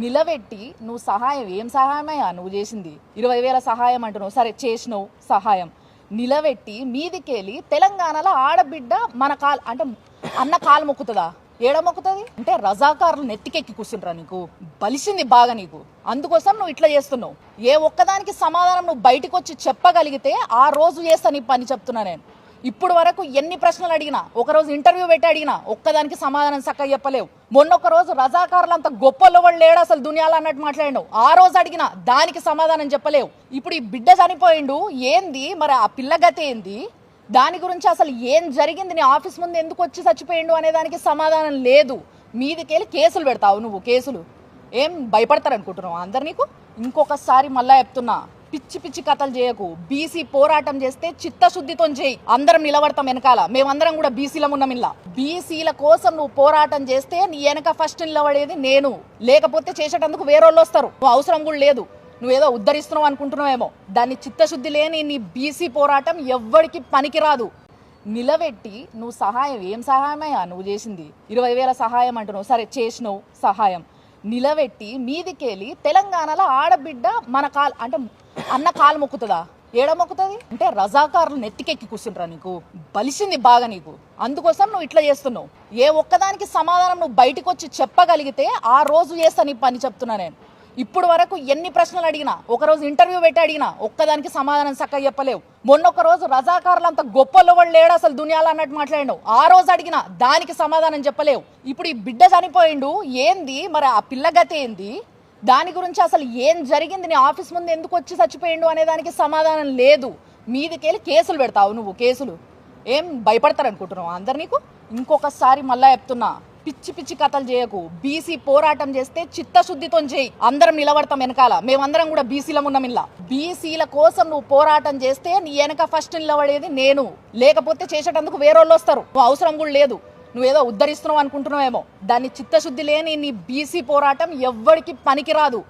నిలబెట్టి నువ్వు సహాయం ఏం సహాయమయ్యా? నువ్వు చేసింది ఇరవై వేల సహాయం అంటున్నావు. సరే చేసినావు సహాయం. నిలబెట్టి మీదికెళ్ళి తెలంగాణలో ఆడబిడ్డ మన కాల్ అంటే అన్న కాలు మొక్కుతుందా? ఏడ మొక్కుతుంది? అంటే రజాకారులు నెత్తికెక్కి కూర్చుంటారా నీకు. బలిసింది బాగా నీకు. అందుకోసం నువ్వు ఇట్లా చేస్తున్నావు. ఏ ఒక్కదానికి సమాధానం నువ్వు బయటకు వచ్చి చెప్పగలిగితే ఆ రోజు చేస్తా నీ పని చెప్తున్నా నేను. ఇప్పుడు వరకు ఎన్ని ప్రశ్నలు అడిగినా ఒకరోజు ఇంటర్వ్యూ పెట్టి అడిగినా ఒక్కదానికి సమాధానం చక్కగా చెప్పలేవు. మొన్న ఒక రోజు రజాకారులు అంత గొప్పలో వాళ్ళు లేడు అసలు దునియాలు అన్నట్టు మాట్లాడినావు ఆ రోజు అడిగినా దానికి సమాధానం చెప్పలేవు. ఇప్పుడు ఈ బిడ్డ చనిపోయిండు ఏంది? మరి ఆ పిల్లగతి ఏంది? దాని గురించి అసలు ఏం జరిగింది? నీ ఆఫీస్ ముందు ఎందుకు వచ్చి చచ్చిపోయిండు అనే దానికి సమాధానం లేదు. మీదికెళ్ళి కేసులు పెడతావు నువ్వు కేసులు. ఏం భయపడతారనుకుంటున్నావు అందరు నీకు? ఇంకొకసారి మళ్ళా చెప్తున్నా. పిచ్చి పిచ్చి కథలు చేయకు. బీసీ పోరాటం చేస్తే చిత్తశుద్ధితో చేయి. అందరం నిలబడతాం వెనకాల. మేమందరం కూడా బీసీలం ఉన్నాం ఇలా. బీసీల కోసం నువ్వు పోరాటం చేస్తే నీ వెనక ఫస్ట్ నిలబడేది నేను. లేకపోతే చేసేటందుకు వేరే వస్తారు. నువ్వు అవసరం కూడా లేదు. నువ్వేదో ఉద్ధరిస్తున్నావు అనుకుంటున్నావేమో. దాన్ని చిత్తశుద్ధి లేని నీ బీసీ పోరాటం ఎవ్వడికి పనికిరాదు. నిలబెట్టి నువ్వు సహాయం ఏం సహాయమయ్యా? నువ్వు చేసింది. ఇరవై వేల సహాయం అంటున్నావు. సరే చేసినావు. సహాయం. నిలబెట్టి మీదికెళ్ళి తెలంగాణలో ఆడబిడ్డ మన కాలు అంటే అన్న కాలు మొక్కుతుందా? ఏడ మొక్కుతుంది? అంటే రజాకారులు నెత్తికెక్కి కూర్చుంటారా నీకు. బలిసింది బాగా నీకు. అందుకోసం నువ్వు ఇట్లా చేస్తున్నావు. ఏ ఒక్కదానికి సమాధానం నువ్వు బయటకు వచ్చి చెప్పగలిగితే ఆ రోజు చేస్తా నీ పని చెప్తున్నా నేను. ఇప్పుడు వరకు ఎన్ని ప్రశ్నలు అడిగినా ఒకరోజు ఇంటర్వ్యూ పెట్టి అడిగినా ఒక్కదానికి సమాధానం చక్కగా చెప్పలేవు. మొన్న ఒక రోజు రజాకారులు అంత గొప్పలో వాళ్ళు లేడు అసలు దునియాలు అన్నట్టు మాట్లాడినావు ఆ రోజు అడిగినా దానికి సమాధానం చెప్పలేవు. ఇప్పుడు ఈ బిడ్డ చనిపోయిండు ఏంది? మరి ఆ పిల్లగతి ఏంది? దాని గురించి అసలు ఏం జరిగింది? నీ ఆఫీస్ ముందు ఎందుకు వచ్చి చచ్చిపోయిండు అనే దానికి సమాధానం లేదు. మీదికెళ్ళి కేసులు పెడతావు నువ్వు కేసులు. ఏం భయపడతారనుకుంటున్నావు అందరు నీకు? ఇంకొకసారి మళ్ళా చెప్తున్నా. పిచ్చి పిచ్చి కథలు చేయకు. బీసీ పోరాటం చేస్తే చిత్తశుద్ధితో చేయి. అందరం నిలబడతాం వెనకాల. మేమందరం కూడా బీసీలం ఉన్నాం ఇలా. బీసీల కోసం నువ్వు పోరాటం చేస్తే నీ వెనక ఫస్ట్ నిలబడేది నేను. లేకపోతే చేసేటందుకు వేరేళ్ళు వస్తారు. నువ్వు అవసరం కూడా లేదు. నువ్వేదో ఉద్ధరిస్తున్నావు అనుకుంటున్నావేమో. దాన్ని చిత్తశుద్ధి లేని నీ బీసీ పోరాటం ఎవ్వడికి పనికిరాదు.